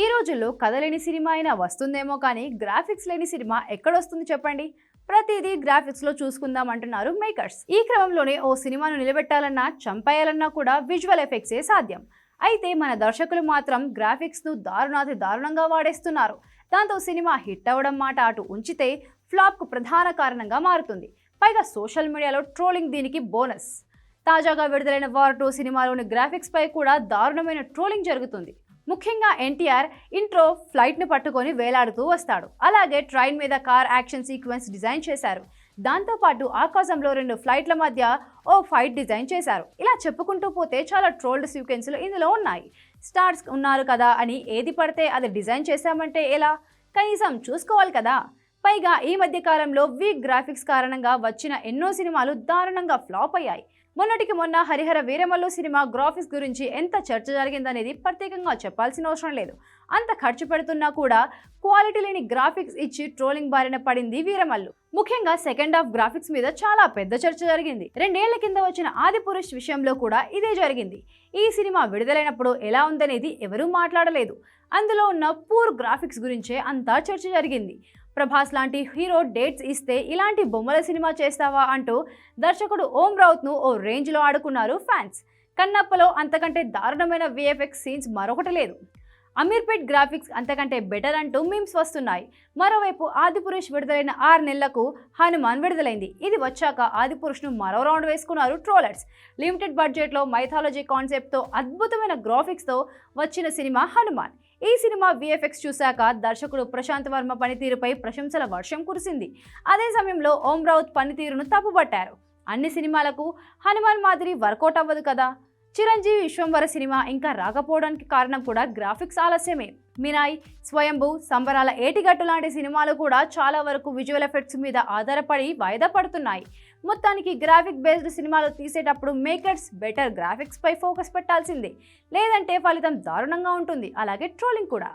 ఈ రోజుల్లో కథలేని సినిమా అయినా వస్తుందేమో కానీ గ్రాఫిక్స్ లేని సినిమా ఎక్కడొస్తుంది చెప్పండి? ప్రతిదీ గ్రాఫిక్స్లో చూసుకుందాం అంటున్నారు మేకర్స్. ఈ క్రమంలోనే ఓ సినిమాను నిలబెట్టాలన్నా చంపేయాలన్నా కూడా విజువల్ ఎఫెక్ట్సే సాధ్యం. అయితే మన దర్శకులు మాత్రం గ్రాఫిక్స్ను దారుణాతి దారుణంగా వాడేస్తున్నారు. దాంతో సినిమా హిట్ అవ్వడం మాట అటు ఉంచితే ఫ్లాప్కు ప్రధాన కారణంగా మారుతుంది. పైగా సోషల్ మీడియాలో ట్రోలింగ్ దీనికి బోనస్. తాజాగా విడుదలైన వార్ టూ సినిమాలోని గ్రాఫిక్స్ పై కూడా దారుణమైన ట్రోలింగ్ జరుగుతుంది. ముఖ్యంగా ఎన్టీఆర్ ఇంట్రో ఫ్లైట్ను పట్టుకొని వేలాడుతూ వస్తాడు. అలాగే ట్రైన్ మీద కార్ యాక్షన్ సీక్వెన్స్ డిజైన్ చేశారు. దాంతోపాటు ఆకాశంలో రెండు ఫ్లైట్ల మధ్య ఓ ఫైట్ డిజైన్ చేశారు. ఇలా చెప్పుకుంటూ పోతే చాలా ట్రోల్డ్ సీక్వెన్స్లు ఇందులో ఉన్నాయి. స్టార్స్ ఉన్నారు కదా అని ఏది పడితే అది డిజైన్ చేశామంటే ఎలా? కనీసం చూసుకోవాలి కదా. పైగా ఈ మధ్య కాలంలో వీక్ గ్రాఫిక్స్ కారణంగా వచ్చిన ఎన్నో సినిమాలు దారుణంగా ఫ్లాప్ అయ్యాయి. మొన్నటికి మొన్న హరిహర వీరమల్లు సినిమా గ్రాఫిక్స్ గురించి ఎంత చర్చ జరిగిందనేది ప్రత్యేకంగా చెప్పాల్సిన అవసరం లేదు. అంత ఖర్చు పెడుతున్నా కూడా క్వాలిటీ లేని గ్రాఫిక్స్ ఇచ్చి ట్రోలింగ్ బారిన పడింది వీరమల్లు. ముఖ్యంగా సెకండ్ హాఫ్ గ్రాఫిక్స్ మీద చాలా పెద్ద చర్చ జరిగింది. రెండేళ్ళ కింద వచ్చిన ఆదిపురుష్ విషయంలో కూడా ఇదే జరిగింది. ఈ సినిమా విడుదలైనప్పుడు ఎలా ఉందనేది ఎవరూ మాట్లాడలేదు. అందులో ఉన్న పూర్ గ్రాఫిక్స్ గురించే అంతా చర్చ జరిగింది. ప్రభాస్ లాంటి హీరో డేట్స్ ఇస్తే ఇలాంటి బొమ్మల సినిమా చేస్తావా అంటూ దర్శకుడు ఓం రౌత్ను ఓ రేంజ్లో ఆడుకున్నారు ఫ్యాన్స్. కన్నప్పలో అంతకంటే దారుణమైన విఎఫ్ఎక్స్ సీన్స్ మరొకటి లేదు. అమీర్పేట్ గ్రాఫిక్స్ అంతకంటే బెటర్ అంటూ మీమ్స్ వస్తున్నాయి. మరోవైపు ఆదిపురుష్ విడుదలైన ఆరు నెలలకు హనుమాన్ విడుదలైంది. ఇది వచ్చాక ఆదిపురుష్ను మరో రౌండ్ వేసుకున్నారు ట్రోలర్స్. లిమిటెడ్ బడ్జెట్లో మైథాలజీ కాన్సెప్ట్తో అద్భుతమైన గ్రాఫిక్స్తో వచ్చిన సినిమా హనుమాన్. ఈ సినిమా విఎఫ్ఎక్స్ చూశాక దర్శకుడు ప్రశాంత్ వర్మ పనితీరుపై ప్రశంసల వర్షం కురిసింది. అదే సమయంలో ఓం రౌత్ పనితీరును తప్పుబట్టారు అన్ని సినిమాలకు హనుమాన్ మాదిరి వర్కౌట్ అవ్వదు కదా? చిరంజీవి విశ్వంవర సినిమా ఇంకా రాకపోవడానికి కారణం కూడా గ్రాఫిక్స్ ఆలస్యమే. మినాయ్ స్వయంభూ సంబరాల ఏటిగట్టు లాంటి సినిమాలు కూడా చాలా వరకు విజువల్ ఎఫెక్ట్స్ మీద ఆధారపడి వాయిదా పడుతున్నాయి. మొత్తానికి గ్రాఫిక్ బేస్డ్ సినిమాలు తీసేటప్పుడు మేకర్స్ బెటర్ గ్రాఫిక్స్ పై ఫోకస్ పెట్టాల్సిందే. లేదంటే ఫలితం దారుణంగా ఉంటుంది. అలాగే ట్రోలింగ్ కూడా.